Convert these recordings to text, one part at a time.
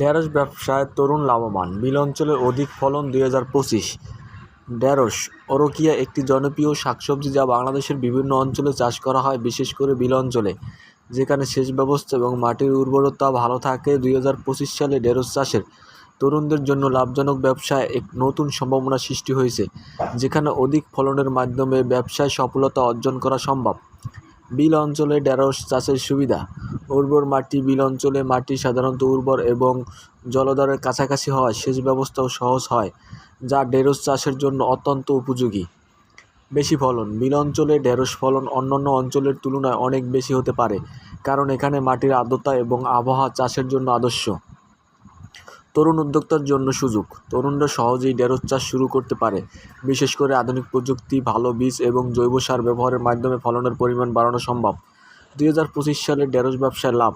ঢেঁড়স ব্যবসায় তরুণ লাভবান। বিল অঞ্চলের অধিক ফলন দুই হাজার পঁচিশ। ঢেঁড়স অরকিয়া একটি জনপ্রিয় শাকসবজি যা বাংলাদেশের বিভিন্ন অঞ্চলে চাষ করা হয়, বিশেষ করে বিল অঞ্চলে, যেখানে সেচ ব্যবস্থা এবং মাটির উর্বরতা ভালো থাকে। দুই হাজার পঁচিশ সালে ঢেঁড়স চাষের তরুণদের জন্য লাভজনক ব্যবসায় এক নতুন সম্ভাবনা সৃষ্টি হয়েছে, যেখানে অধিক ফলনের মাধ্যমে ব্যবসায় সফলতা অর্জন করা সম্ভব। বিল অঞ্চলে ঢেঁড়স চাষের সুবিধা। উর্বর মাটি বিল অঞ্চলে মাটি সাধারণত উর্বর এবং জলাধারের কাছাকাছি হওয়ায় সেচ ব্যবস্থাও সহজ হয়, যা ঢেঁড়স চাষের জন্য অত্যন্ত উপযোগী। বেশি ফলন। বিল অঞ্চলে ঢেঁড়স ফলন অন্যান্য অঞ্চলের তুলনায় অনেক বেশি হতে পারে, কারণ এখানে মাটির আর্দ্রতা এবং আবহাওয়া চাষের জন্য আদর্শ। তরুণ উদ্যোক্তার জন্য সুযোগ তরুণরা সহজেই ঢেঁড়স চাষ শুরু করতে পারে বিশেষ করে আধুনিক প্রযুক্তি ভালো বীজ এবং জৈব সার ব্যবহারের মাধ্যমে ফলনের পরিমাণ বাড়ানো সম্ভব দুই হাজার পঁচিশ সালে ঢেঁড়স ব্যবসায় লাভ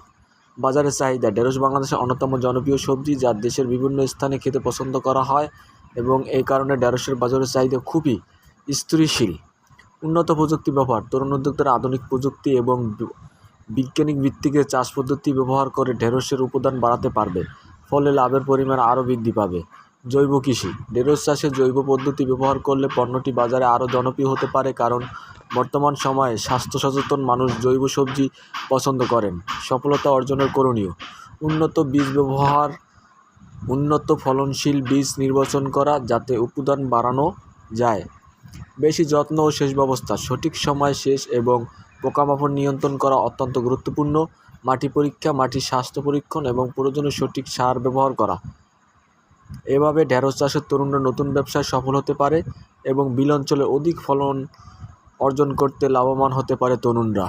বাজারে চাহিদা ঢেঁড়স বাংলাদেশের অন্যতম জনপ্রিয় সবজি যা দেশের বিভিন্ন স্থানে খেতে পছন্দ করা হয় এবং এই কারণে ঢেঁড়সের বাজারের চাহিদা খুবই স্থিতিশীল উন্নত প্রযুক্তি ব্যবহার তরুণ উদ্যোক্তারা আধুনিক প্রযুক্তি এবং বৈজ্ঞানিক ভিত্তিকে চাষ পদ্ধতি ব্যবহার করে ঢেঁড়সের উপাদান বাড়াতে পারবে ফলে লাভের পরিমাণ আরও বৃদ্ধি পাবে। জৈব কৃষি। ঢেঁড়স চাষে জৈব পদ্ধতি ব্যবহার করলে পণ্যটি বাজারে আরও জনপ্রিয় হতে পারে কারণ বর্তমান সময়ে স্বাস্থ্য সচেতন মানুষ জৈব সবজি পছন্দ করেন। সফলতা অর্জনের করণীয়। উন্নত বীজ ব্যবহার, উন্নত ফলনশীল বীজ নির্বাচন করা যাতে উৎপাদন বাড়ানো যায়। বেশি যত্ন ও সেচ ব্যবস্থা। সঠিক সময় শেষ এবং পোকামাকড় নিয়ন্ত্রণ করা অত্যন্ত গুরুত্বপূর্ণ। মাটি পরীক্ষা, মাটির স্বাস্থ্য পরীক্ষণ এবং প্রয়োজনীয় সঠিক সার ব্যবহার করা। এভাবে ঢেঁড়স চাষের তরুণরা নতুন ব্যবসায় সফল হতে পারে এবং বিল অঞ্চলে অধিক ফলন অর্জন করতে লাভবান হতে পারে তরুণরা।